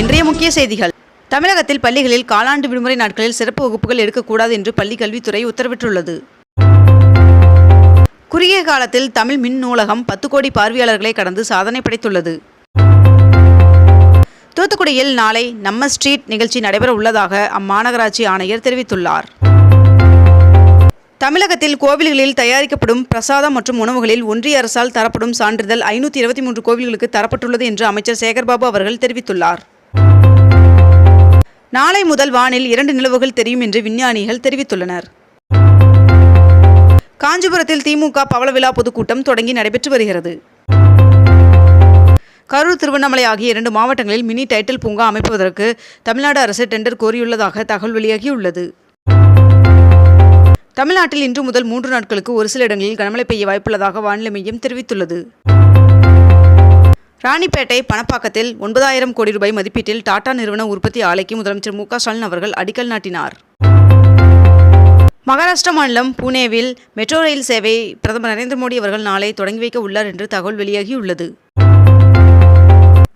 இன்றைய முக்கிய செய்திகள். தமிழகத்தில் பள்ளிகளில் காலாண்டு விடுமுறை நாட்களில் சிறப்பு வகுப்புகள் எடுக்கக்கூடாது என்று பள்ளிக் கல்வித்துறை உத்தரவிட்டுள்ளது. குறுகிய காலத்தில் தமிழ் மின் நூலகம் பத்து கோடி பார்வையாளர்களை கடந்து சாதனை படைத்துள்ளது. தூத்துக்குடியில் நாளை நம்ம ஸ்ட்ரீட் நிகழ்ச்சி நடைபெற உள்ளதாக அம்மாநகராட்சி ஆணையர் தெரிவித்துள்ளார். தமிழகத்தில் கோவில்களில் தயாரிக்கப்படும் பிரசாதம் மற்றும் உணவுகளில் ஒன்றிய அரசால் தரப்படும் சான்றிதழ் ஐநூற்றி இருபத்தி மூன்று கோவில்களுக்கு தரப்பட்டுள்ளது என்று அமைச்சர் சேகர்பாபு அவர்கள் தெரிவித்துள்ளார். நாளை முதல் வானில் இரண்டு நிலவுகள் தெரியும் என்று விஞ்ஞானிகள் தெரிவித்துள்ளனர். காஞ்சிபுரத்தில் திமுக பவளவிழா பொதுக்கூட்டம் தொடங்கி நடைபெற்று வருகிறது. கரூர் திருவண்ணாமலை ஆகிய இரண்டு மாவட்டங்களில் மினி டைட்டில் பூங்கா அமைப்பதற்கு தமிழ்நாடு அரசு டெண்டர் கோரியுள்ளதாக தகவல் வெளியாகியுள்ளது. தமிழ்நாட்டில் இன்று முதல் மூன்று நாட்களுக்கு ஒரு சில இடங்களில் கனமழை பெய்ய வாய்ப்புள்ளதாக வானிலை மையம் தெரிவித்துள்ளது. ராணிப்பேட்டை பணப்பாக்கத்தில் ஒன்பதாயிரம் கோடி ரூபாய் மதிப்பீட்டில் டாடா நிறுவன உற்பத்தி ஆலைக்கு முதலமைச்சர் மு க ஸ்டாலின் அவர்கள் அடிக்கல் நாட்டினார். மகாராஷ்டிரா மாநிலம் புனேவில் மெட்ரோ ரயில் சேவை பிரதமர் நரேந்திர மோடி அவர்கள் நாளை தொடங்கி வைக்க உள்ளார் என்று தகவல் வெளியாகியுள்ளது.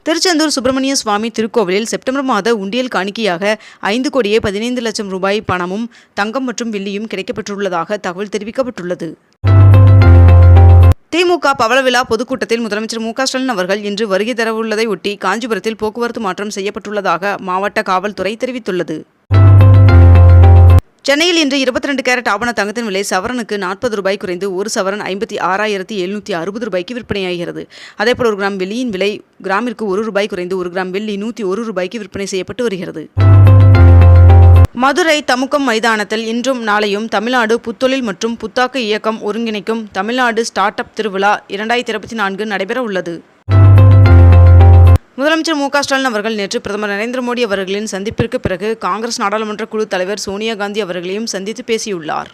திருச்செந்தூர் சுப்பிரமணிய சுவாமி திருக்கோவிலில் செப்டம்பர் மாத உண்டியல் காணிக்கையாக ஐந்து கோடியே பதினைந்து லட்சம் ரூபாய் பணமும் தங்கம் மற்றும் வெள்ளியும் கிடைக்கப்பெற்றுள்ளதாக தகவல் தெரிவிக்கப்பட்டுள்ளது. திமுக பவள விழா பொதுக்கூட்டத்தில் முதலமைச்சர் மு ஸ்டாலின் அவர்கள் இன்று வருகை தரவுள்ளதை ஒட்டி காஞ்சிபுரத்தில் போக்குவரத்து மாற்றம் செய்யப்பட்டுள்ளதாக மாவட்ட காவல்துறை தெரிவித்துள்ளது. சென்னையில் இன்று இருபத்தி ரெண்டு கேரட் ஆபண தங்கத்தின் விலை சவரனுக்கு நாற்பது ரூபாய் குறைந்து ஒரு சவரன் ஐம்பத்தி ஆறாயிரத்தி எழுநூற்றி அறுபது ரூபாய்க்கு விற்பனையாகிறது. அதேபோல் ஒரு கிராம் வெள்ளியின் விலை கிராமிற்கு ஒரு ரூபாய் குறைந்து ஒரு கிராம் வெள்ளி நூற்றி ஒரு ரூபாய்க்கு விற்பனை செய்யப்பட்டு வருகிறது. மதுரை தமுக்கம் மைதானத்தில் இன்றும் நாளையும் தமிழ்நாடு புத்தொழில் மற்றும் புத்தாக்க இயக்கம் ஒருங்கிணைக்கும் தமிழ்நாடு ஸ்டார்ட் அப் திருவிழா இரண்டாயிரத்தி இருபத்தி நான்கு நடைபெற உள்ளது. முதலமைச்சர் மு க ஸ்டாலின் அவர்கள் நேற்று பிரதமர் நரேந்திர மோடி அவர்களின் சந்திப்பிற்கு பிறகு காங்கிரஸ் நாடாளுமன்ற குழு தலைவர் சோனியா காந்தி அவர்களையும் சந்தித்து பேசியுள்ளார்.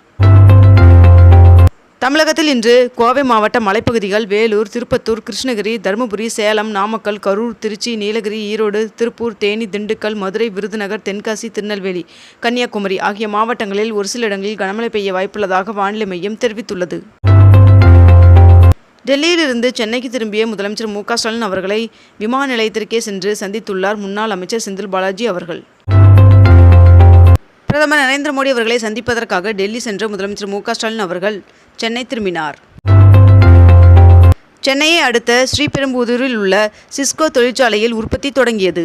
தமிழகத்தில் இன்று கோவை மாவட்ட மலைப்பகுதிகள் வேலூர் திருப்பத்தூர் கிருஷ்ணகிரி தருமபுரி சேலம் நாமக்கல் கரூர் திருச்சி நீலகிரி ஈரோடு திருப்பூர் தேனி திண்டுக்கல் மதுரை விருதுநகர் தென்காசி திருநெல்வேலி கன்னியாகுமரி ஆகிய மாவட்டங்களில் ஒரு சில இடங்களில் கனமழை பெய்ய வாய்ப்புள்ளதாக வானிலை மையம் தெரிவித்துள்ளது. டெல்லியிலிருந்து சென்னைக்கு திரும்பிய முதலமைச்சர் மு க ஸ்டாலின் அவர்களை விமான நிலையத்திற்கே சென்று சந்தித்துள்ளார் முன்னாள் அமைச்சர் செந்தில் பாலாஜி அவர்கள். பிரதமர் நரேந்திர மோடி அவர்களை சந்திப்பதற்காக டெல்லி சென்ற முதலமைச்சர் மு ஸ்டாலின் அவர்கள் சென்னை திரும்பினார். சென்னையை அடுத்த ஸ்ரீபெரும்புதூரில் உள்ள சிஸ்கோ தொழிற்சாலையில் உற்பத்தி தொடங்கியது.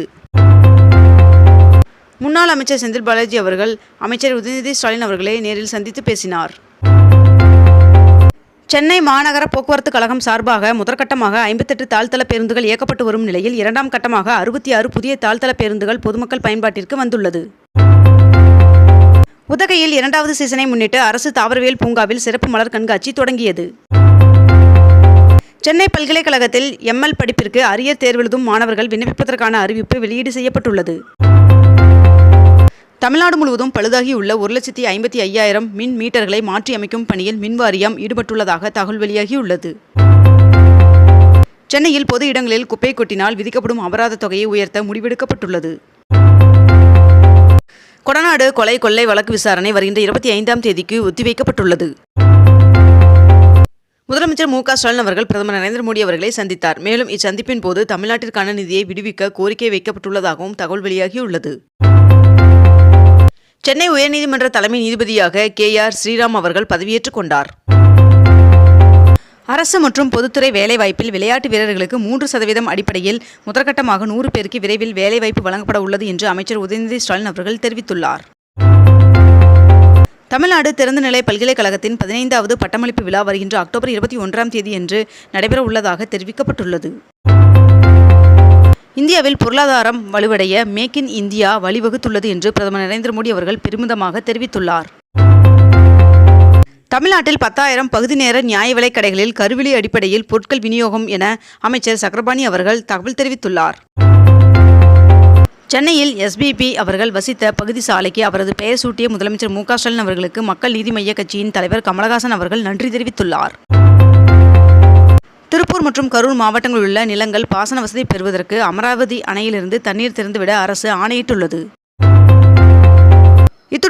முன்னாள் அமைச்சர் செந்தில் பாலாஜி அவர்கள் அமைச்சர் உதயநிதி ஸ்டாலின் அவர்களை நேரில் சந்தித்து பேசினார். சென்னை மாநகர போக்குவரத்து கழகம் சார்பாக முதற்கட்டமாக ஐம்பத்தெட்டு தாழ்த்தள பேருந்துகள் இயக்கப்பட்டு வரும் நிலையில் இரண்டாம் கட்டமாக அறுபத்தி ஆறு புதிய தாழ்த்தள பேருந்துகள் பொதுமக்கள் பயன்பாட்டிற்கு வந்துள்ளது. உதகையில் இரண்டாவது சீசனை முன்னிட்டு அரசு தாவரவியல் பூங்காவில் சிறப்பு மலர் கண்காட்சி தொடங்கியது. சென்னை பல்கலைக்கழகத்தில் எம்எல் படிப்பிற்கு அரியர் தேர்வெழுதும் மாணவர்கள் விண்ணப்பிப்பதற்கான அறிவிப்பு வெளியீடு செய்யப்பட்டுள்ளது. தமிழ்நாடு முழுவதும் பழுதாகியுள்ள ஒரு லட்சத்தி ஐம்பத்தி ஐயாயிரம் மின் மீட்டர்களை மாற்றி அமைக்கும் பணியில் மின்வாரியம் ஈடுபட்டுள்ளதாக தகவல் வெளியாகியுள்ளது. சென்னையில் பொது இடங்களில் குப்பை கொட்டினால் விதிக்கப்படும் அபராத தொகையை உயர்த்த முடிவெடுக்கப்பட்டுள்ளது. கொடநாடு கொலை கொள்ளை வழக்கு விசாரணை வருகின்ற இருபத்தி ஐந்தாம் தேதிக்கு ஒத்திவைக்கப்பட்டுள்ளது. முதலமைச்சர் மு க ஸ்டாலின் அவர்கள் பிரதமர் நரேந்திர மோடி அவர்களை சந்தித்தார். மேலும் இச்சந்திப்பின் போது தமிழ்நாட்டிற்கான நிதியை விடுவிக்க கோரிக்கை வைக்கப்பட்டுள்ளதாகவும் தகவல் வெளியாகியுள்ளது. சென்னை உயர்நீதிமன்ற தலைமை நீதிபதியாக கே ஆர் ஸ்ரீராம் அவர்கள் பதவியேற்றுக் கொண்டார். அரசு மற்றும் பொதுத்துறை வேலைவாய்ப்பில் விளையாட்டு வீரர்களுக்கு மூன்று சதவீதம் அடிப்படையில் முதற்கட்டமாக நூறு பேருக்கு விரைவில் வேலைவாய்ப்பு வழங்கப்பட உள்ளது என்று அமைச்சர் உதயநிதி ஸ்டாலின் அவர்கள் தெரிவித்துள்ளார். தமிழ்நாடு திறந்தநிலை பல்கலைக்கழகத்தின் பதினைந்தாவது பட்டமளிப்பு விழா வருகின்ற அக்டோபர் இருபத்தி ஒன்றாம் தேதியன்று நடைபெற உள்ளதாக தெரிவிக்கப்பட்டுள்ளது. இந்தியாவில் பொருளாதாரம் வலுவடைய மேக் இன் இந்தியா வழிவகுத்துள்ளது என்று பிரதமர் நரேந்திர மோடி அவர்கள் பெருமிதமாக தெரிவித்துள்ளார். தமிழ்நாட்டில் பத்தாயிரம் பகுதி நேர நியாய விலைக் கடைகளில் கருவிலி அடிப்படையில் பொருட்கள் விநியோகம் என அமைச்சர் சக்கரபாணி அவர்கள் தகவல் தெரிவித்துள்ளார். சென்னையில் எஸ்பிபி அவர்கள் வசித்த பகுதி சாலைக்கு அவரது பெயர் சூட்டிய முதலமைச்சர் மு ஸ்டாலின் அவர்களுக்கு மக்கள் நீதி மைய கட்சியின் தலைவர் கமலஹாசன் அவர்கள் நன்றி தெரிவித்துள்ளார். திருப்பூர் மற்றும் கரூர் மாவட்டங்களில் உள்ள நிலங்கள் பாசன வசதி பெறுவதற்கு அமராவதி அணையிலிருந்து தண்ணீர் திறந்துவிட அரசு ஆணையிட்டுள்ளது.